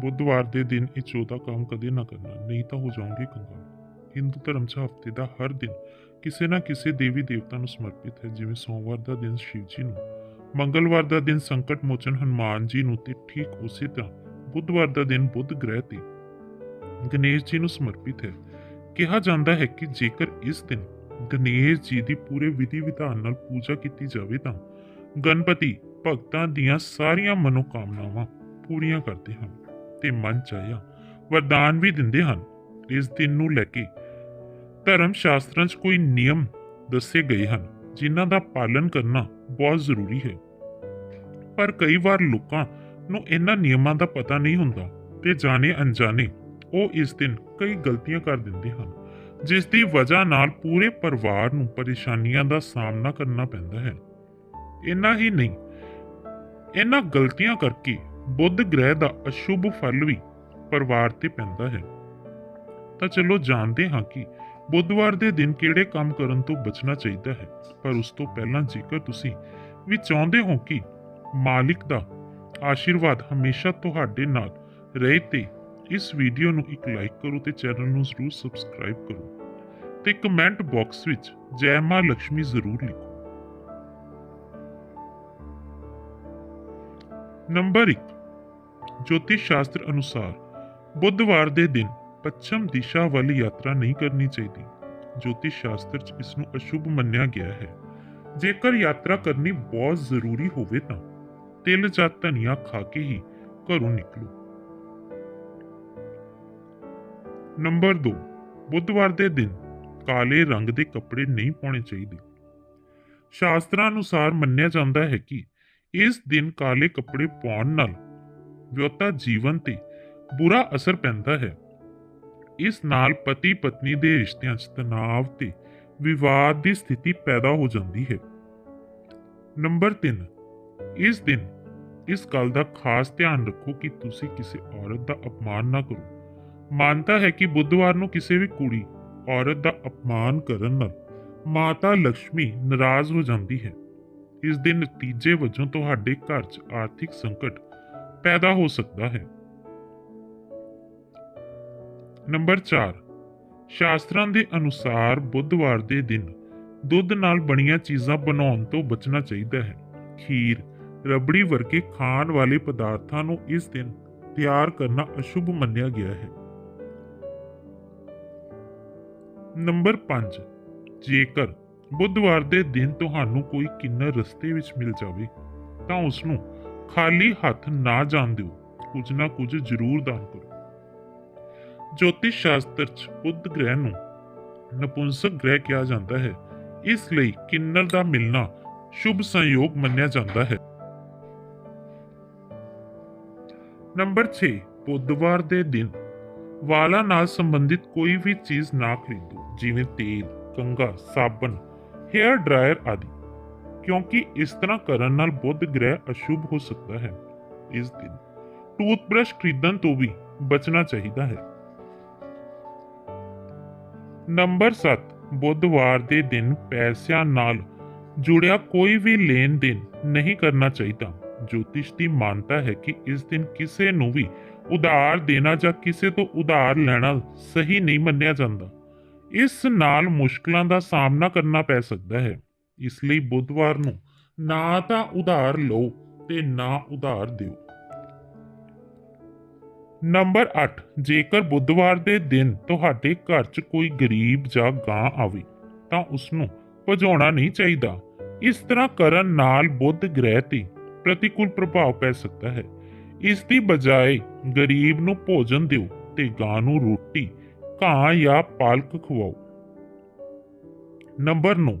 ਬੁੱਧਵਾਰ ਦੇ ਦਿਨ ਇਹ ਚੌਥਾ ਕੰਮ ਕਦੇ ਨਾ ਕਰਨਾ, ਨਹੀਂ ਤਾਂ ਹੋ ਜਾਓਗੇ ਕੰਗਾਲ। ਹਿੰਦੂ ਧਰਮ 'ਚ ਹਫ਼ਤੇ ਦਾ ਹਰ ਦਿਨ ਕਿਸੇ ਨਾ ਕਿਸੇ ਦੇਵੀ ਦੇਵਤਾ ਨੂੰ ਸਮਰਪਿਤ ਹੈ, ਜਿਵੇਂ ਸੋਮਵਾਰ ਦਾ ਦਿਨ ਸ਼ਿਵ ਜੀ ਨੂੰ, ਮੰਗਲਵਾਰ ਦਾ ਦਿਨ ਸੰਕਟ ਮੋਚਨ ਹਨੂਮਾਨ ਜੀ ਨੂੰ ਤੇ ਠੀਕ ਉਸੇ ਤਰ੍ਹਾਂ ਬੁੱਧਵਾਰ ਦਾ ਦਿਨ ਬੁੱਧ ਗ੍ਰਹਿ ਤੇ। ਗਣੇਸ਼ ਜੀ ਨੂੰ ਸਮਰਪਿਤ ਹੈ। ਕਿਹਾ ਜਾਂਦਾ ਹੈ ਕਿ ਜੇਕਰ ਇਸ ਦਿਨ ਗਣੇਸ਼ ਜੀ ਦੀ ਪੂਰੇ ਵਿਧੀ ਵਿਧਾਨ ਨਾਲ ਪੂਜਾ ਕੀਤੀ ਜਾਵੇ ਤਾਂ ਗਣਪਤੀ ਭਗਤਾਂ ਦੀਆਂ ਸਾਰੀਆਂ ਮਨੋਕਾਮਨਾਵਾਂ ਪੂਰੀਆਂ ਕਰਦੇ ਹਨ। ਤੇ ਮਨ ਚਾਹਿਆ ਵਰਦਾਨ ਵੀ ਦਿੰਦੇ ਹਨ। ਇਸ ਦਿਨ ਨੂੰ ਲੈ ਕੇ ਧਰਮ ਸ਼ਾਸਤਰਾਂ 'ਚ ਕੋਈ ਨਿਯਮ ਦੱਸੇ ਗਏ ਹਨ, ਜਿਨ੍ਹਾਂ ਦਾ ਪਾਲਣ ਕਰਨਾ ਬਹੁਤ ਜ਼ਰੂਰੀ ਹੈ। ਪਰ ਕਈ ਵਾਰ ਲੋਕਾਂ ਨੂੰ ਇਹਨਾਂ ਨਿਯਮਾਂ ਦਾ ਪਤਾ ਨਹੀਂ ਹੁੰਦਾ ਤੇ ਜਾਣੇ ਅਣਜਾਣੇ ਉਹ ਇਸ ਦਿਨ ਕਈ ਗਲਤੀਆਂ ਕਰ ਦਿੰਦੇ ਹਨ, ਜਿਸ ਦੀ ਵਜ੍ਹਾ ਨਾਲ ਪੂਰੇ ਪਰਿਵਾਰ ਨੂੰ ਪਰੇਸ਼ਾਨੀਆਂ ਦਾ ਸਾਹਮਣਾ ਕਰਨਾ ਪੈਂਦਾ ਹੈ। ਇੰਨਾ ਹੀ ਨਹੀਂ, ਇਹਨਾਂ ਗਲਤੀਆਂ ਕਰਕੇ ਬੁੱਧ ਗ੍ਰਹਿ ਦਾ ਅਸ਼ੁਭ ਫਲ ਵੀ ਪਰਿਵਾਰ ਤੇ ਪੈਂਦਾ ਹੈ। ਤਾਂ ਚਲੋ ਜਾਣਦੇ ਹਾਂ ਕਿ ਬੁੱਧਵਾਰ ਦੇ ਦਿਨ ਕਿਹੜੇ ਕੰਮ ਕਰਨ ਤੋਂ ਬਚਣਾ ਚਾਹੀਦਾ ਹੈ। ਪਰ ਉਸ ਤੋਂ ਪਹਿਲਾਂ ਜੇਕਰ ਤੁਸੀਂ ਵੀ ਚਾਹੁੰਦੇ ਹੋ ਕਿ ਮਾਲਿਕ ਦਾ ਆਸ਼ੀਰਵਾਦ ਹਮੇਸ਼ਾ ਤੁਹਾਡੇ ਨਾਲ ਰਹੇ ਤੇ ਇਸ ਵੀਡੀਓ ਨੂੰ ਇੱਕ ਲਾਈਕ ਕਰੋ ਤੇ ਚੈਨਲ ਨੂੰ ਜ਼ਰੂਰ ਸਬਸਕ੍ਰਾਈਬ ਕਰੋ ਤੇ ਕਮੈਂਟ ਬਾਕਸ ਵਿੱਚ ਜੈ ਮਾਂ ਲక్ష్ਮੀ ਜ਼ਰੂਰ ਲਿਖੋ। ਨੰਬਰ 1 ਜੋਤਿਸ਼ ਸ਼ਾਸਤਰ ਅਨੁਸਾਰ ਬੁੱਧਵਾਰ ਦੇ ਦਿਨ ਪੱਛਮ ਦਿਸ਼ਾ ਵੱਲ ਯਾਤਰਾ ਨਹੀਂ ਕਰਨੀ ਚਾਹੀਦੀ। ਜੋਤਿਸ਼ ਸ਼ਾਸਤਰ 'ਚ ਇਸ ਨੂੰ ਅਸ਼ੁਭ ਮੰਨਿਆ ਗਿਆ ਹੈ। ਜੇਕਰ ਯਾਤਰਾ ਕਰਨੀ ਬਹੁਤ ਜ਼ਰੂਰੀ ਹੋਵੇ ਤਾਂ ਤਿਲ ਜਾਂ ਧਨੀਆ ਖਾ ਕੇ ਹੀ ਘਰੋਂ ਨਿਕਲੋ। ਨੰਬਰ 2 ਬੁੱਧਵਾਰ ਦੇ ਦਿਨ ਕਾਲੇ ਰੰਗ ਦੇ ਕੱਪੜੇ ਨਹੀਂ ਪਾਉਣੇ ਚਾਹੀਦੇ। ਸ਼ਾਸਤਰਾਂ ਅਨੁਸਾਰ ਮੰਨਿਆ ਜਾਂਦਾ ਹੈ ਕਿ ਇਸ ਦਿਨ ਕਾਲੇ ਕੱਪੜੇ ਪਾਉਣ ਨਾਲ ਵਿਅਕਤੀ ਜੀਵਨ ਤੇ ਬੁਰਾ ਅਸਰ ਪੈਂਦਾ ਹੈ। ਇਸ ਨਾਲ ਪਤੀ ਪਤਨੀ ਦੇ ਰਿਸ਼ਤਿਆਂ 'ਚ ਤਣਾਅ ਤੇ ਵਿਵਾਦ ਦੀ ਸਥਿਤੀ ਪੈਦਾ ਹੋ ਜਾਂਦੀ ਹੈ। ਨੰਬਰ 3 ਇਸ ਦਿਨ, ਇਸ ਗੱਲ ਦਾ ਖਾਸ ਧਿਆਨ ਰੱਖੋ ਕਿ ਤੁਸੀਂ ਕਿਸੇ ਔਰਤ ਦਾ ਅਪਮਾਨ ਨਾ ਕਰੋ। ਮਾਨਤਾ ਹੈ ਕਿ ਬੁੱਧਵਾਰ ਨੂੰ ਕਿਸੇ ਵੀ ਕੁੜੀ ਔਰਤ ਦਾ ਅਪਮਾਨ ਕਰਨ ਨਾਲ ਮਾਤਾ ਲక్ష్ਮੀ ਨਾਰਾਜ਼ ਹੋ ਜਾਂਦੀ ਹੈ। ਇਸ ਦੇ ਨਤੀਜੇ ਵਜੋਂ ਤੁਹਾਡੇ ਘਰ 'ਚ ਆਰਥਿਕ ਸੰਕਟ ਪੈਦਾ ਹੋ ਸਕਦਾ ਹੈ। ਨੰਬਰ 4 ਸ਼ਾਸਤਰਾਂ ਦੇ ਅਨੁਸਾਰ ਬੁੱਧਵਾਰ ਦੇ ਦਿਨ ਦੁੱਧ ਨਾਲ ਬਣੀਆਂ ਚੀਜ਼ਾਂ ਬਣਾਉਣ ਤੋਂ ਬਚਣਾ ਚਾਹੀਦਾ ਹੈ। ਖੀਰ, ਰਬੜੀ ਵਰਗੇ ਖਾਣ ਵਾਲੇ ਪਦਾਰਥਾਂ ਨੂੰ ਇਸ ਦਿਨ ਤਿਆਰ ਕਰਨਾ ਅਸ਼ੁਭ ਮੰਨਿਆ ਗਿਆ ਹੈ। ਨੰਬਰ 5 ਜੇਕਰ ਬੁੱਧਵਾਰ ਦੇ ਦਿਨ ਤੁਹਾਨੂੰ ਕੋਈ ਕਿੰਨਰ ਰਸਤੇ ਵਿੱਚ ਮਿਲ ਜਾਵੇ, ਤਾਂ ਉਸ ਨੂੰ ਖਾਲੀ ਹੱਥ ਨਾ ਜਾਣ ਦਿਓ, ਕੁਝ ਨਾ ਕੁਝ ਜ਼ਰੂਰ ਦਾਨ ਕਰੋ। ਜੋਤਿਸ਼ ਸ਼ਾਸਤਰ 'ਚ ਬੁੱਧ ਗ੍ਰਹਿ ਨੂੰ ਨਪੁੰਸਕ ਗ੍ਰਹਿ ਕਿਹਾ ਜਾਂਦਾ ਹੈ। ਇਸ ਲਈ ਕਿੰਨਰ ਦਾ ਮਿਲਣਾ ਸ਼ੁਭ ਸੰਯੋਗ ਮੰਨਿਆ ਜਾਂਦਾ ਹੈ। ਨੰਬਰ 6 ਬੁੱਧਵਾਰ ਦੇ ਦਿਨ। ਵਾਲਾਂ ਨਾਲ ਸੰਬੰਧਿਤ ਕੋਈ ਵੀ ਚੀਜ਼ ਨਾ ਖਰੀਦੋ, ਜਿਵੇਂ ਤੇਲ ਕੰਗਾ ਸਾਬਣ, ਹੇਅਰ ਡਰਾਇਰ ਆਦਿ। ਕਿਉਂਕਿ ਇਸ ਤਰ੍ਹਾਂ ਕਰਨ ਨਾਲ ਬੁੱਧ ਗ੍ਰਹਿ ਅਸ਼ੁਭ ਹੋ ਸਕਦਾ ਹੈ। ਇਸ ਦਿਨ ਟੂਥਬ੍ਰਸ਼ ਖਰੀਦਣ ਤੋਂ ਵੀ ਬਚਣਾ ਚਾਹੀਦਾ ਹੈ। ਨੰਬਰ 7 ਬੁੱਧਵਾਰ ਦੇ ਦਿਨ ਪੈਸਿਆਂ ਨਾਲ ਜੁੜਿਆ ਕੋਈ ਵੀ ਲੈਣ ਦੇਣ ਨਹੀਂ ਕਰਨਾ ਚਾਹੀਦਾ। ਜੋਤਿਸ਼ ਦੀ ਮਾਨਤਾ ਹੈ ਕਿ ਇਸ ਦਿਨ ਕਿਸੇ ਨੂੰ ਵੀ ਉਧਾਰ ਦੇਣਾ ਜਾਂ ਕਿਸੇ ਤੋਂ ਉਧਾਰ ਲੈਣਾ ਸਹੀ ਨਹੀਂ ਮੰਨਿਆ ਜਾਂਦਾ। ਇਸ ਨਾਲ ਮੁਸ਼ਕਲਾਂ ਦਾ ਸਾਹਮਣਾ ਕਰਨਾ ਪੈ ਸਕਦਾ ਹੈ। ਇਸ ਲਈ ਬੁੱਧਵਾਰ ਨੂੰ ਨਾ ਤਾਂ ਉਧਾਰ ਲਓ ਤੇ ਨਾ ਉਧਾਰ ਦਿਓ। ਨੰਬਰ 8 ਜੇਕਰ ਬੁੱਧਵਾਰ ਦੇ ਦਿਨ ਤੁਹਾਡੇ ਘਰ 'ਚ ਕੋਈ ਗਰੀਬ ਜਾਂ ਗਾਂ ਆਵੇ, ਤਾਂ ਉਸ ਨੂੰ ਭਜਾਉਣਾ ਨਹੀਂ ਚਾਹੀਦਾ। ਇਸ ਤਰ੍ਹਾਂ ਕਰਨ ਨਾਲ ਬੁੱਧ ਗ੍ਰਹਿ ਤੇ ਪ੍ਰਤੀਕੂਲ ਪ੍ਰਭਾਵ ਪੈ ਸਕਦਾ ਹੈ। ਇਸ ਦੀ ਬਜਾਏ ਗਰੀਬ ਨੂੰ ਭੋਜਨ ਦਿਓ ਤੇ ਗਾਂ ਨੂੰ ਰੋਟੀ, ਘਾਹ ਜਾਂ ਪਾਲਕ ਖਵਾਓ। ਨੰਬਰ 9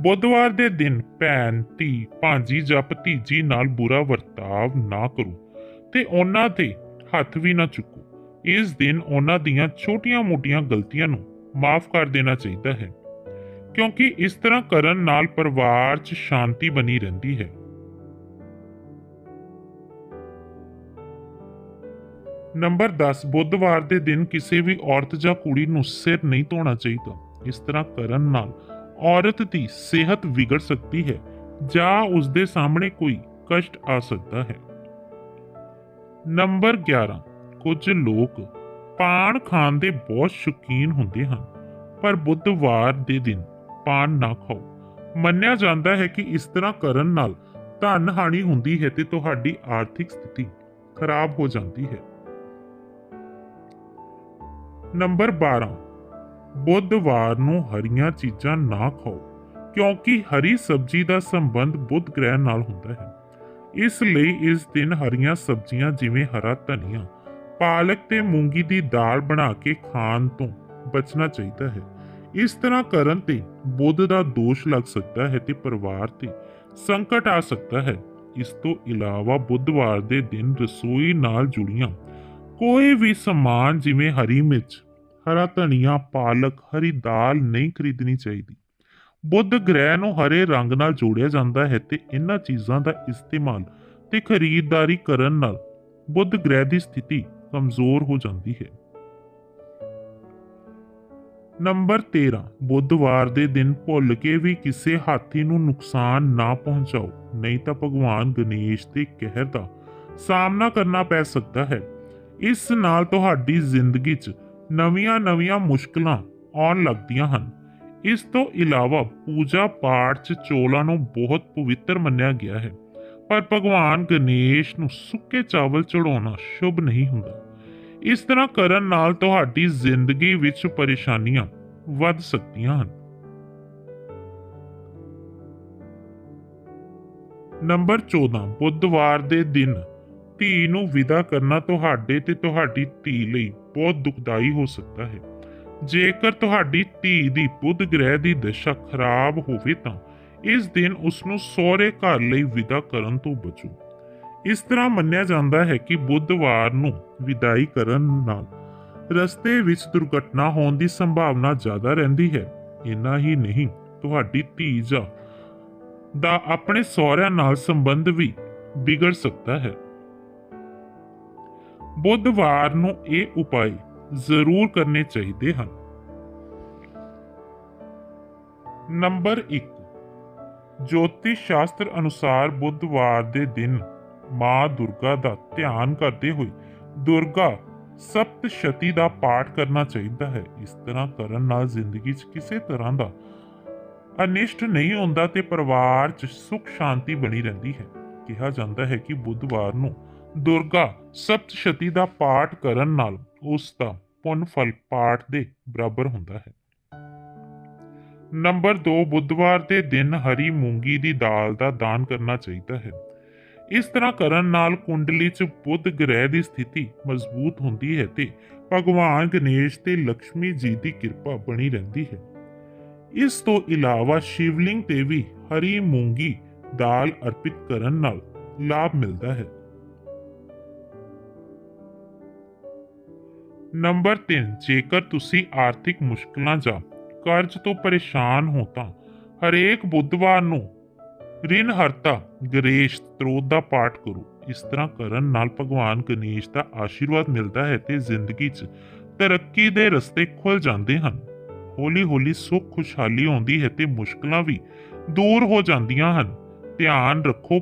ਬੁੱਧਵਾਰ ਦੇ ਦਿਨ ਭੈਣ, ਧੀ, ਭਾਂਜੀ ਜਾਂ ਭਤੀਜੀ ਨਾਲ ਬੁਰਾ ਵਰਤਾਵ ਨਾ ਕਰੋ ਤੇ ਉਹਨਾਂ ਤੇ ਹੱਥ ਵੀ ਨਾ ਚੁੱਕੋ। ਇਸ ਦਿਨ ਉਹਨਾਂ ਦੀਆਂ ਛੋਟੀਆਂ-ਮੋਟੀਆਂ ਗਲਤੀਆਂ ਨੂੰ ਮਾਫ ਕਰ ਦੇਣਾ ਚਾਹੀਦਾ ਹੈ, ਕਿਉਂਕਿ ਇਸ ਤਰ੍ਹਾਂ ਕਰਨ ਨਾਲ ਪਰਿਵਾਰ 'ਚ ਸ਼ਾਂਤੀ ਬਣੀ ਰਹਿੰਦੀ ਹੈ। ਨੰਬਰ 10 ਬੁੱਧਵਾਰ ਦੇ ਦਿਨ ਕਿਸੇ ਵੀ ਔਰਤ ਜਾਂ ਕੁੜੀ ਨੂੰ ਸਿਰ ਨਹੀਂ ਧੋਣਾ ਚਾਹੀਦਾ। ਇਸ ਤਰ੍ਹਾਂ ਕਰਨ ਨਾਲ ਔਰਤ ਦੀ ਸਿਹਤ ਵਿਗੜ ਸਕਦੀ ਹੈ ਜਾਂ ਉਸ ਦੇ ਸਾਹਮਣੇ ਕੋਈ ਕਸ਼ਟ ਆ ਸਕਦਾ ਹੈ। ਨੰਬਰ 11 ਕੁਝ ਲੋਕ ਪਾਨ ਖਾਣ ਦੇ ਬਹੁਤ ਸ਼ੌਕੀਨ ਹੁੰਦੇ ਹਨ, ਪਰ ਬੁੱਧਵਾਰ ਦੇ ਦਿਨ ਪਾਨ ਨਾ ਖਾਓ। ਮੰਨਿਆ ਜਾਂਦਾ ਹੈ ਕਿ ਇਸ ਤਰ੍ਹਾਂ ਕਰਨ ਨਾਲ ਧਨ ਹਾਨੀ ਹੁੰਦੀ ਹੈ ਤੇ ਤੁਹਾਡੀ ਆਰਥਿਕ ਸਥਿਤੀ ਖਰਾਬ ਹੋ ਜਾਂਦੀ ਹੈ। ਨੰਬਰ 12 ਬੁੱਧਵਾਰ ਨੂੰ ਹਰੀਆਂ ਚੀਜ਼ਾਂ ਨਾ ਖਾਓ, ਕਿਉਂਕਿ ਹਰੀ ਸਬਜ਼ੀ ਦਾ ਸੰਬੰਧ ਬੁੱਧ ਗ੍ਰਹਿ ਨਾਲ ਹੁੰਦਾ ਹੈ। ਇਸ ਲਈ ਇਸ ਦਿਨ ਹਰੀਆਂ ਸਬਜ਼ੀਆਂ ਜਿਵੇਂ ਹਰਾ ਧਨੀਆ, ਪਾਲਕ ਤੇ ਮੂੰਗੀ ਦੀ ਦਾਲ ਬਣਾ ਕੇ ਖਾਣ ਤੋਂ ਬਚਣਾ ਚਾਹੀਦਾ ਹੈ। ਇਸ ਤਰ੍ਹਾਂ ਕਰਨ ਤੇ ਬੁੱਧ ਦਾ ਦੋਸ਼ ਲੱਗ ਸਕਦਾ ਹੈ ਤੇ ਪਰਿਵਾਰ ਤੇ ਸੰਕਟ ਆ ਸਕਦਾ ਹੈ। ਇਸ ਤੋਂ ਇਲਾਵਾ ਬੁੱਧਵਾਰ ਦੇ ਦਿਨ ਰਸੋਈ ਨਾਲ ਜੁੜੀਆਂ ਕੋਈ ਵੀ ਸਮਾਨ ਜਿਵੇਂ ਹਰੀ ਮਿਰਚ ਹਰਾ ਧਨੀਆ, ਪਾਲਕ, ਹਰੀ ਦਾਲ ਨਹੀਂ ਖਰੀਦਣੀ ਚਾਹੀਦੀ। ਬੁੱਧ ਗ੍ਰਹਿ ਨੂੰ ਹਰੇ ਰੰਗ ਨਾਲ ਜੋੜਿਆ ਜਾਂਦਾ ਹੈ ਤੇ ਇਹਨਾਂ ਚੀਜ਼ਾਂ ਦਾ ਇਸਤੇਮਾਲ ਤੇ ਖਰੀਦਦਾਰੀ ਕਰਨ ਨਾਲ ਬੁੱਧ ਗ੍ਰਹਿ ਦੀ ਸਥਿਤੀ ਕਮਜ਼ੋਰ ਹੋ ਜਾਂਦੀ ਹੈ। ਨੰਬਰ 13 ਬੁੱਧਵਾਰ ਦੇ ਦਿਨ ਭੁੱਲ ਕੇ ਵੀ ਕਿਸੇ ਹਾਥੀ ਨੂੰ ਨੁਕਸਾਨ ਨਾ ਪਹੁੰਚਾਓ, ਨਹੀਂ ਤਾਂ ਭਗਵਾਨ ਗਣੇਸ਼ ਦੇ ਕਹਿਰ ਦਾ ਸਾਹਮਣਾ ਕਰਨਾ ਪੈ ਸਕਦਾ ਹੈ। ਇਸ ਨਾਲ ਤੁਹਾਡੀ ਜ਼ਿੰਦਗੀ 'ਚ ਨਵੀਆਂ-ਨਵੀਆਂ ਮੁਸ਼ਕਲਾਂ ਆਉਣ ਲੱਗਦੀਆਂ ਹਨ। ਇਸ ਤੋਂ ਇਲਾਵਾ ਪੂਜਾ ਪਾਠ 'ਚ ਚੋਲਾਂ ਨੂੰ ਬਹੁਤ ਪਵਿੱਤਰ ਮੰਨਿਆ ਗਿਆ ਹੈ, ਪਰ ਭਗਵਾਨ ਗਣੇਸ਼ ਨੂੰ ਸੁੱਕੇ ਚਾਵਲ ਚੜਾਉਣਾ ਸ਼ੁਭ ਨਹੀਂ ਹੁੰਦਾ। ਇਸ ਤਰ੍ਹਾਂ ਕਰਨ ਨਾਲ ਤੁਹਾਡੀ ਜ਼ਿੰਦਗੀ ਵਿੱਚ ਪਰੇਸ਼ਾਨੀਆਂ ਵੱਧ ਸਕਦੀਆਂ ਹਨ। ਨੰਬਰ 14 ਬੁੱਧਵਾਰ ਦੇ ਦਿਨ ਧੀ ਨੂੰ ਵਿਦਾ ਕਰਨਾ ਤੁਹਾਡੇ ਤੇ ਤੁਹਾਡੀ ਧੀ ਲਈ ਬਹੁਤ ਦੁਖਦਾਈ ਹੋ ਸਕਦਾ ਹੈ। ਜੇਕਰ ਤੁਹਾਡੀ ਧੀ ਦੀ ਬੁੱਧ ਗ੍ਰਹਿ ਦੀ ਦਸ਼ਾ ਖਰਾਬ ਹੋਵੇ ਤਾਂ ਇਸ ਦਿਨ ਉਸ ਨੂੰ ਸਹੁਰੇ ਘਰ ਲਈ ਵਿਦਾ ਕਰਨ ਤੋਂ ਬਚੋ। ਇਸ ਤਰ੍ਹਾਂ ਮੰਨਿਆ ਜਾਂਦਾ ਹੈ ਕਿ ਬੁੱਧਵਾਰ ਨੂੰ ਵਿਦਾਈ ਕਰਨ ਨਾਲ ਰਸਤੇ ਵਿੱਚ ਦੁਰਘਟਨਾ ਹੋਣ ਦੀ ਸੰਭਾਵਨਾ ਜ਼ਿਆਦਾ ਰਹਿੰਦੀ ਹੈ। ਇੰਨਾ ਹੀ ਨਹੀਂ, ਤੁਹਾਡੀ ਧੀ ਜਾਂ ਦਾ ਆਪਣੇ ਸਹੁਰਿਆਂ ਨਾਲ ਸੰਬੰਧ ਵੀ ਵਿਗੜ ਸਕਦਾ ਹੈ। ਬੁੱਧਵਾਰ ਨੂੰ ਇਹ ਉਪਾਅ ਜ਼ਰੂਰ ਕਰਨੇ ਚਾਹੀਦੇ ਹਨ। ਨੰਬਰ 1 ਜੋਤਿਸ਼ ਸ਼ਾਸਤਰ ਅਨੁਸਾਰ ਬੁੱਧਵਾਰ ਦੇ ਦਿਨ ਮਾਂ ਦੁਰਗਾ ਦਾ ਧਿਆਨ ਕਰਦੇ ਹੋਏ ਦੁਰਗਾ ਸਪਤਸ਼ਤੀ ਦਾ ਪਾਠ ਕਰਨਾ ਚਾਹੀਦਾ ਹੈ। ਇਸ ਤਰ੍ਹਾਂ ਕਰਨ ਨਾਲ ਜ਼ਿੰਦਗੀ 'ਚ ਕਿਸੇ ਤਰ੍ਹਾਂ ਦਾ ਅਨਿਸ਼ਟ ਨਹੀਂ ਹੁੰਦਾ ਤੇ ਪਰਿਵਾਰ 'ਚ ਸੁਖ ਸ਼ਾਂਤੀ ਬਣੀ ਰਹਿੰਦੀ ਹੈ। ਕਿਹਾ ਜਾਂਦਾ ਹੈ ਕਿ ਬੁੱਧਵਾਰ ਨੂੰ ਦੁਰਗਾ ਸਪਤਸ਼ਤੀ ਦਾ ਪਾਠ ਕਰਨ ਨਾਲ ਉਸ ਦਾ ਪੁੰਨ ਫਲ ਪਾਠ ਦੇ ਬਰਾਬਰ ਹੁੰਦਾ ਹੈ। ਨੰਬਰ 2 ਬੁੱਧਵਾਰ ਦੇ ਦਿਨ ਹਰੀ ਮੂੰਗੀ ਦੀ ਦਾਲ ਦਾ ਦਾਨ ਕਰਨਾ ਚਾਹੀਦਾ ਹੈ। ਇਸ ਤਰ੍ਹਾਂ ਕਰਨ ਨਾਲ ਕੁੰਡਲੀ 'ਚ ਬੁੱਧ ਗ੍ਰਹਿ ਦੀ ਸਥਿਤੀ ਮਜ਼ਬੂਤ ਹੁੰਦੀ ਹੈ ਤੇ ਭਗਵਾਨ ਗਣੇਸ਼ ਤੇ ਲక్ష్ਮੀ ਜੀ ਦੀ ਕਿਰਪਾ ਬਣੀ ਰਹਿੰਦੀ ਹੈ। ਇਸ ਤੋਂ ਇਲਾਵਾ ਸ਼ਿਵਲਿੰਗ ਤੇ ਵੀ ਹਰੀ ਮੂੰਗੀ ਦਾਲ ਅਰਪਿਤ ਕਰਨ ਨਾਲ ਲਾਭ ਮਿਲਦਾ ਹੈ। ਨੰਬਰ 3 ਜੇਕਰ ਤੁਸੀਂ ਆਰਥਿਕ ਮੁਸ਼ਕਲਾਂ ਜਾਂ ਕਰਜ਼ ਤੋਂ ਪਰੇਸ਼ਾਨ ਹੋ ਤਾਂ ਹਰੇਕ ਬੁੱਧਵਾਰ ਨੂੰ ਰਿਨ ਹਰਤਾ ਗਣੇਸ਼ ਸਤਰੋਤ ਦਾ ਪਾਠ ਕਰੋ। ਇਸ ਤਰ੍ਹਾਂ ਕਰਨ ਨਾਲ ਭਗਵਾਨ ਗਣੇਸ਼ ਦਾ ਆਸ਼ੀਰਵਾਦ ਮਿਲਦਾ ਹੈ ਤੇ ਜ਼ਿੰਦਗੀ 'ਚ ਤਰੱਕੀ ਦੇ ਰਸਤੇ ਖੁੱਲ ਜਾਂਦੇ ਹਨ। ਹੌਲੀ-ਹੌਲੀ ਸੁੱਖ, ਖੁਸ਼ਹਾਲੀ ਆਉਂਦੀ ਹੈ ਤੇ ਮੁਸ਼ਕਲਾਂ ਵੀ ਦੂਰ ਹੋ ਜਾਂਦੀਆਂ ਹਨ। ਧਿਆਨ ਰੱਖੋ,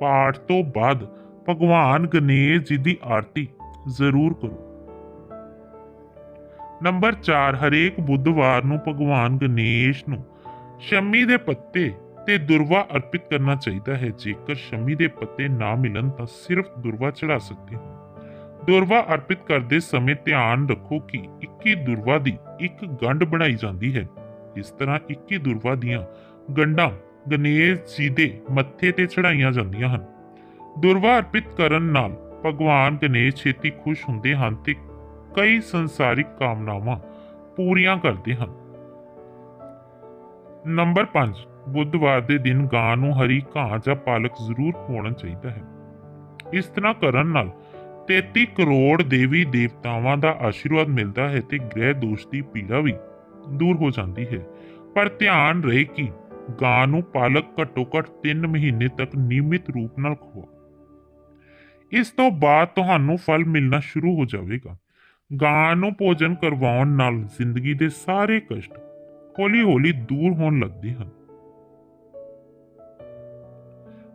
ਪਾਠ ਤੋਂ ਬਾਅਦ ਭਗਵਾਨ ਗਣੇਸ਼ ਜੀ ਦੀ ਆਰਤੀ ਜ਼ਰੂਰ ਕਰੋ। ਨੰਬਰ 4 ਹਰੇਕ ਬੁੱਧਵਾਰ ਨੂੰ ਭਗਵਾਨ ਗਣੇਸ਼ ਨੂੰ ਸ਼ਮੀ ਦੇ ਪੱਤੇ ਤੇ ਦੁਰਵਾ ਅਰਪਿਤ ਕਰਨਾ ਚਾਹੀਦਾ ਹੈ। ਜੇਕਰ ਸ਼ਮੀ ਦੇ ਪੱਤੇ ਨਾ ਮਿਲਣ ਤਾਂ ਸਿਰਫ ਦੁਰਵਾ ਚੜਾ ਸਕਦੇ ਹੋ। ਦੁਰਵਾ ਅਰਪਿਤ ਕਰਦੇ ਸਮੇਂ ਧਿਆਨ ਰੱਖੋ ਕਿ 21 ਦੁਰਵਾ ਦੀ ਇੱਕ ਗੰਢ ਬਣਾਈ ਜਾਂਦੀ ਹੈ। ਇਸ ਤਰ੍ਹਾਂ 21 ਦੁਰਵਾ ਦੀਆਂ ਗੰਢਾਂ ਗਣੇਸ਼ ਜੀ ਦੇ ਮੱਥੇ ਤੇ ਚੜਾਈਆਂ ਜਾਂਦੀਆਂ ਹਨ। ਦੁਰਵਾ ਅਰਪਿਤ ਕਰਨ ਨਾਲ ਭਗਵਾਨ ਗਣੇਸ਼ ਛੇਤੀ ਖੁਸ਼ ਹੁੰਦੇ ਹਨ ਤੇ ਕਈ ਸੰਸਾਰਿਕ ਕਾਮਨਾਵਾਂ ਪੂਰੀਆਂ ਕਰਦੇ ਹਨ। ਨੰਬਰ 5 ਬੁੱਧਵਾਰ ਦੇ ਦਿਨ ਗਾਂ ਨੂੰ ਹਰੀ ਘਾਹ ਜਾਂ ਪਾਲਕ ਜ਼ਰੂਰ ਖਵਾਉਣਾ ਚਾਹੀਦਾ ਹੈ। ਇਸ ਤਰ੍ਹਾਂ ਕਰਨ ਨਾਲ 33 ਕਰੋੜ ਦੇਵੀ ਦੇਵਤਾਵਾਂ ਦਾ ਆਸ਼ੀਰਵਾਦ ਮਿਲਦਾ ਹੈ ਤੇ ਗ੍ਰਹਿ ਦੋਸ਼ ਦੀ ਪੀੜਾ ਵੀ ਦੂਰ ਹੋ ਜਾਂਦੀ ਹੈ। ਪਰ ਧਿਆਨ ਰਹੇ ਕਿ ਗਾਂ ਨੂੰ ਪਾਲਕ ਘੱਟੋ-ਘੱਟ 3 ਮਹੀਨੇ ਤੱਕ ਨਿਯਮਿਤ ਰੂਪ ਨਾਲ ਖਵਾਓ ਇਸ ਤੋਂ ਬਾਅਦ ਤੁਹਾਨੂੰ ਫਲ ਮਿਲਣਾ ਸ਼ੁਰੂ ਹੋ ਜਾਵੇਗਾ। ਗਾਂ ਨੂੰ ਭੋਜਨ ਕਰਵਾਉਣ ਨਾਲ ਜ਼ਿੰਦਗੀ ਦੇ ਸਾਰੇ ਕਸ਼ਟ ਹੌਲੀ-ਹੌਲੀ ਦੂਰ ਹੋਣ ਲੱਗਦੇ ਹਨ।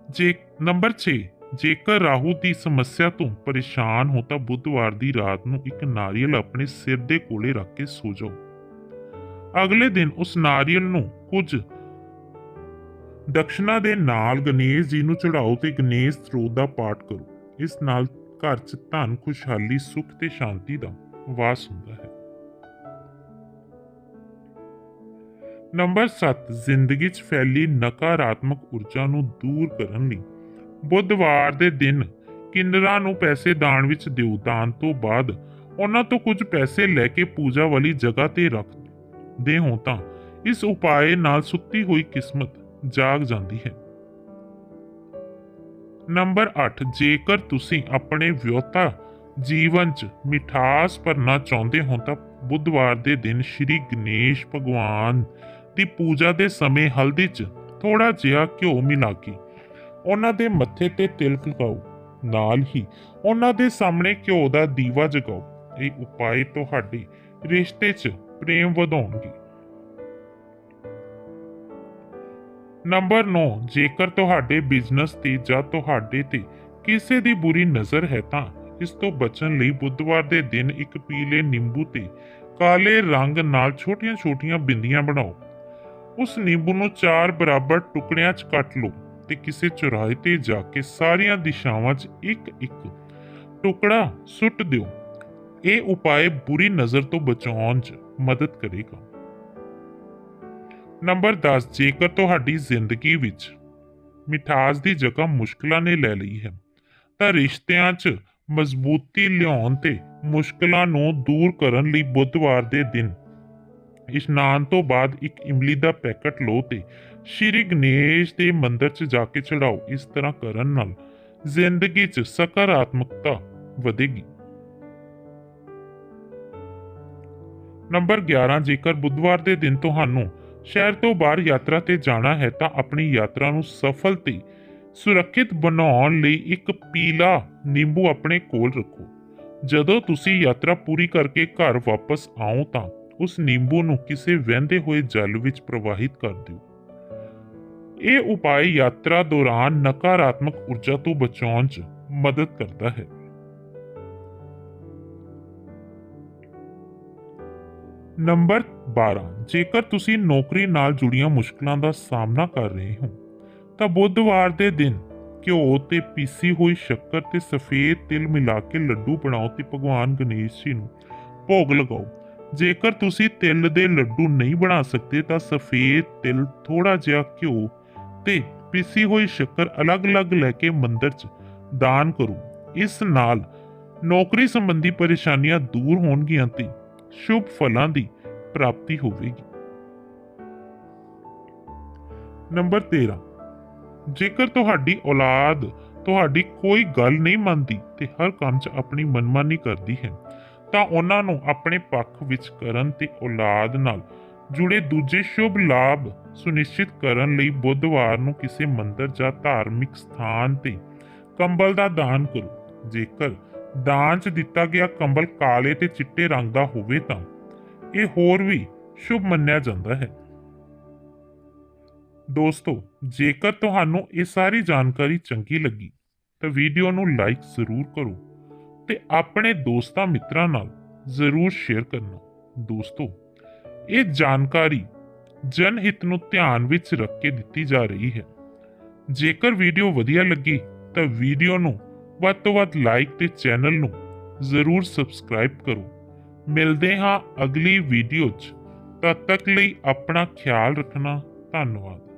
ਜੇ ਨੰਬਰ 6 ਜੇਕਰ ਰਾਹੂ ਦੀ ਸਮੱਸਿਆ ਤੋਂ ਪਰੇਸ਼ਾਨ ਹੋ ਤਾਂ ਬੁੱਧਵਾਰ ਦੀ ਰਾਤ ਨੂੰ ਇੱਕ ਨਾਰੀਅਲ ਆਪਣੇ ਸਿਰ ਦੇ ਕੋਲੇ ਰੱਖ ਕੇ ਸੋ ਜਾਓ। ਅਗਲੇ ਦਿਨ ਉਸ ਨਾਰੀਅਲ ਨੂੰ ਕੁਝ ਦਕਸ਼ਨਾ ਦੇ ਨਾਲ ਗਣੇਸ਼ ਜੀ ਨੂੰ ਚੜਾਓ ਤੇ ਗਣੇਸ਼ ਸਰੋਤ ਦਾ ਪਾਠ ਕਰੋ। ਇਸ ਨਾਲ ਘਰ 'ਚ ਧਨ, ਖੁਸ਼ਹਾਲੀ, ਸੁੱਖ ਤੇ ਸ਼ਾਂਤੀ ਦਾ ਵਾਸ ਹੁੰਦਾ ਹੈ। ਨੰਬਰ 7 ਜ਼ਿੰਦਗੀ 'ਚ ਫੈਲੀ ਨਕਾਰਾਤਮਕ ਊਰਜਾ ਨੂੰ ਦੂਰ ਕਰਨ ਲਈ ਬੁੱਧਵਾਰ ਦੇ ਦਿਨ ਕਿੰਨਰਾਂ ਨੂੰ ਪੈਸੇ ਦਾਨ ਵਿੱਚ ਦਿਓ ਦਾਨ ਤੋਂ ਬਾਅਦ ਉਹਨਾਂ ਤੋਂ ਕੁਝ ਪੈਸੇ ਲੈ ਕੇ ਪੂਜਾ ਵਾਲੀ ਜਗ੍ਹਾ ਤੇ ਰੱਖ ਦੇ ਹੋ ਤਾਂ ਇਸ ਉਪਾਏ ਨਾਲ ਸੁੱਤੀ ਹੋਈ ਕਿਸਮਤ ਜਾਗ ਜਾਂਦੀ ਹੈ। ਨੰਬਰ 8 ਜੇਕਰ ਤੁਸੀਂ ਆਪਣੇ ਵਿਅਹਤਾ ਜੀਵਨ 'ਚ ਮਿਠਾਸ ਭਰਨਾ ਚਾਹੁੰਦੇ ਹੋ, ਤਾਂ ਬੁੱਧਵਾਰ ਦੇ ਦਿਨ ਸ਼੍ਰੀ ਗਣੇਸ਼ ਭਗਵਾਨ ਦੀ ਪੂਜਾ ਦੇ ਸਮੇਂ ਹਲਦੀ 'ਚ ਥੋੜਾ ਜਿਹਾ ਘਿਓ ਮਿਲਾ ਕੇ ਉਹਨਾਂ ਦੇ ਮੱਥੇ ਤੇ ਤਿਲਕ ਲਗਾਓ। ਨਾਲ ਹੀ ਉਹਨਾਂ ਦੇ ਸਾਹਮਣੇ ਘਿਓ ਦਾ ਦੀਵਾ ਜਗਾਓ। ਇਹ ਉਪਾਅ ਤੁਹਾਡੇ ਰਿਸ਼ਤੇ 'ਚ ਪ੍ਰੇਮ ਵਧਾਉਣਗੇ। ਨੰਬਰ 9 ਜੇਕਰ ਤੁਹਾਡੇ ਬਿਜ਼ਨਸ ਤੇ ਜਾਂ ਤੁਹਾਡੇ ਤੇ ਕਿਸੇ ਦੀ ਬੁਰੀ ਨਜ਼ਰ ਹੈ ਤਾਂ ਇਸ ਤੋਂ ਬਚਣ ਲਈ ਬੁੱਧਵਾਰ ਦੇ ਦਿਨ ਇੱਕ ਪੀਲੇ ਨਿੰਬੂ ਤੇ ਕਾਲੇ ਰੰਗ ਨਾਲ ਛੋਟੀਆਂ-ਛੋਟੀਆਂ ਬਿੰਦੀਆਂ ਬਣਾਓ। ਉਸ ਨਿੰਬੂ ਨੂੰ ਚਾਰ ਬਰਾਬਰ ਟੁਕੜਿਆਂ 'ਚ ਕੱਟ ਲਓ ਤੇ ਕਿਸੇ ਚੁਰਾਹੇ ਤੇ ਜਾ ਕੇ ਸਾਰੀਆਂ ਦਿਸ਼ਾਵਾਂ 'ਚ ਇੱਕ-ਇੱਕ ਟੁਕੜਾ ਸੁੱਟ ਦਿਓ। ਇਹ ਉਪਾਅ ਬੁਰੀ ਨਜ਼ਰ ਤੋਂ ਬਚਾਉਣ 'ਚ ਮਦਦ ਕਰੇਗਾ। ਨੰਬਰ 10 ਜੇਕਰ ਤੁਹਾਡੀ ਜ਼ਿੰਦਗੀ ਵਿੱਚ ਮਿਠਾਸ ਦੀ ਜਗ੍ਹਾ ਮੁਸ਼ਕਲਾਂ ਨੇ ਲੈ ਲਈ ਹੈ, ਤਾਂ ਰਿਸ਼ਤਿਆਂ 'ਚ ਮਜ਼ਬੂਤੀ ਲਿਆਉਣ ਤੇ ਮੁਸ਼ਕਲਾਂ ਨੂੰ ਦੂਰ ਕਰਨ ਲਈ ਬੁੱਧਵਾਰ ਦੇ ਦਿਨ ਇਸ਼ਨਾਨ ਤੋਂ ਬਾਅਦ ਇੱਕ ਇਮਲੀ ਦਾ ਪੈਕਟ ਲਓ ਤੇ ਸ਼੍ਰੀ ਗਣੇਸ਼ ਦੇ ਮੰਦਿਰ 'ਚ ਜਾ ਕੇ ਚੜਾਓ ਇਸ ਤਰ੍ਹਾਂ ਕਰਨ ਨਾਲ ਜ਼ਿੰਦਗੀ 'ਚ ਸਕਾਰਾਤਮਕਤਾ ਵਧੇਗੀ। ਨੰਬਰ 11 ਜੇਕਰ ਬੁੱਧਵਾਰ ਦੇ ਦਿਨ ਤੁਹਾਨੂੰ ਸ਼ਹਿਰ ਤੋਂ ਬਾਹਰ ਯਾਤਰਾ ਤੇ ਜਾਣਾ ਹੈ ਤਾਂ ਆਪਣੀ ਯਾਤਰਾ ਨੂੰ ਸਫਲ ਤੇ ਸੁਰੱਖਿਅਤ ਬਣਾਉਣ ਲਈ ਇੱਕ ਪੀਲਾ ਨਿੰਬੂ ਆਪਣੇ ਕੋਲ ਰੱਖੋ। ਜਦੋਂ ਤੁਸੀਂ ਯਾਤਰਾ ਪੂਰੀ ਕਰਕੇ ਘਰ ਵਾਪਸ ਆਓ ਤਾਂ ਉਸ ਨਿੰਬੂ ਨੂੰ ਕਿਸੇ ਵਹਿੰਦੇ ਹੋਏ ਜਲ ਵਿੱਚ ਪ੍ਰਵਾਹਿਤ ਕਰ ਦਿਓ। ਇਹ ਉਪਾਅ ਯਾਤਰਾ ਦੌਰਾਨ ਨਕਾਰਾਤਮਕ ਊਰਜਾ ਤੋਂ ਬਚਾਉਣ 'ਚ ਮਦਦ ਕਰਦਾ ਹੈ। ਨੰਬਰ 12 ਜੇਕਰ ਤੁਸੀਂ ਨੌਕਰੀ ਨਾਲ ਜੁੜੀਆਂ ਮੁਸ਼ਕਲਾਂ ਦਾ ਸਾਹਮਣਾ ਕਰ ਰਹੇ ਹੋ, ਤਾਂ ਬੁੱਧਵਾਰ ਦੇ ਦਿਨ ਘਿਓ ਤੇ ਪੀਸੀ ਹੋਈ ਸ਼ੱਕਰ ਤੇ ਸਫੇਦ ਤਿਲ ਮਿਲਾ ਕੇ ਲੱਡੂ ਬਣਾਓ ਤੇ ਭਗਵਾਨ ਗਣੇਸ਼ ਜੀ ਨੂੰ ਭੋਗ ਲਗਾਓ। ਜੇਕਰ ਤੁਸੀਂ ਤਿਲ ਦੇ ਲੱਡੂ ਨਹੀਂ ਬਣਾ ਸਕਦੇ, ਤਾਂ ਸਫੇਦ ਤਿਲ ਥੋੜਾ ਜਿਹਾ ਘਿਓ ਤੇ ਪੀਸੀ ਹੋਈ ਸ਼ੱਕਰ ਅਲੱਗ-ਅਲੱਗ ਲੈ ਕੇ ਮੰਦਰ 'ਚ ਦਾਨ ਕਰੋ। ਇਸ ਨਾਲ ਨੌਕਰੀ ਸੰਬੰਧੀ ਪਰੇਸ਼ਾਨੀਆਂ ਦੂਰ ਹੋਣਗੀਆਂ ਤੇ ਸ਼ੁਭ ਫਲਾਂ ਦੀ ਪ੍ਰਾਪਤੀ ਹੋਵੇਗੀ। ਨੰਬਰ 13 ਜੇਕਰ ਤੁਹਾਡੀ ਔਲਾਦ ਤੁਹਾਡੀ ਕੋਈ ਗੱਲ ਨਹੀਂ ਮੰਨਦੀ ਤੇ ਹਰ ਕੰਮ 'ਚ ਆਪਣੀ ਮਨਮਾਨੀ ਕਰਦੀ ਹੈ, ਤਾਂ ਉਹਨਾਂ ਨੂੰ ਆਪਣੇ ਪੱਖ ਵਿੱਚ ਕਰਨ ਤੇ ਔਲਾਦ ਨਾਲ ਜੁੜੇ ਦੂਜੇ ਸ਼ੁਭ ਲਾਭ ਸੁਨਿਸ਼ਚਿਤ ਕਰਨ ਲਈ ਬੁੱਧਵਾਰ ਨੂੰ ਕਿਸੇ ਮੰਦਰ ਜਾਂ ਧਾਰਮਿਕ ਸਥਾਨ ਤੇ ਕੰਬਲ ਦਾ ਦਾਨ ਕਰੋ। ਜੇਕਰ ਦਾਨ 'ਚ ਦਿੱਤਾ ਗਿਆ ਕੰਬਲ ਕਾਲੇ ਤੇ ਚਿੱਟੇ ਰੰਗ ਦਾ ਹੋਵੇ ਤਾਂ। ਇਹ ਹੋਰ ਵੀ ਸ਼ੁਭ ਮੰਨਿਆ ਜਾਂਦਾ ਹੈ। ਦੋਸਤੋ, ਜੇਕਰ ਤੁਹਾਨੂੰ ਇਹ ਸਾਰੀ ਜਾਣਕਾਰੀ ਚੰਗੀ ਲੱਗੀ, ਤਾਂ ਵੀਡੀਓ ਨੂੰ ਲਾਈਕ ਜ਼ਰੂਰ ਕਰੋ ਤੇ ਆਪਣੇ ਦੋਸਤਾਂ ਮਿੱਤਰਾਂ ਨਾਲ ਜ਼ਰੂਰ ਸ਼ੇਅਰ ਕਰਨਾ। ਦੋਸਤੋ, ਇਹ ਜਾਣਕਾਰੀ ਜਨ ਹਿੱਤ ਨੂੰ ਧਿਆਨ ਵਿੱਚ ਰੱਖ ਕੇ ਦਿੱਤੀ ਜਾ ਰਹੀ ਹੈ। ਜੇਕਰ ਵੀਡੀਓ ਵਧੀਆ ਲੱਗੀ, ਤਾਂ ਵੀਡੀਓ ਨੂੰ ਵੱਧ ਤੋਂ ਵੱਧ ਲਾਈਕ ਤੇ ਚੈਨਲ ਨੂੰ ਜ਼ਰੂਰ ਸਬਸਕ੍ਰਾਈਬ ਕਰੋ। ਮਿਲਦੇ ਹਾਂ ਅਗਲੀ ਵੀਡੀਓ 'ਚ। ਤਦ ਤੱਕ ਲਈ ਆਪਣਾ ਖਿਆਲ ਰੱਖਣਾ। ਧੰਨਵਾਦ।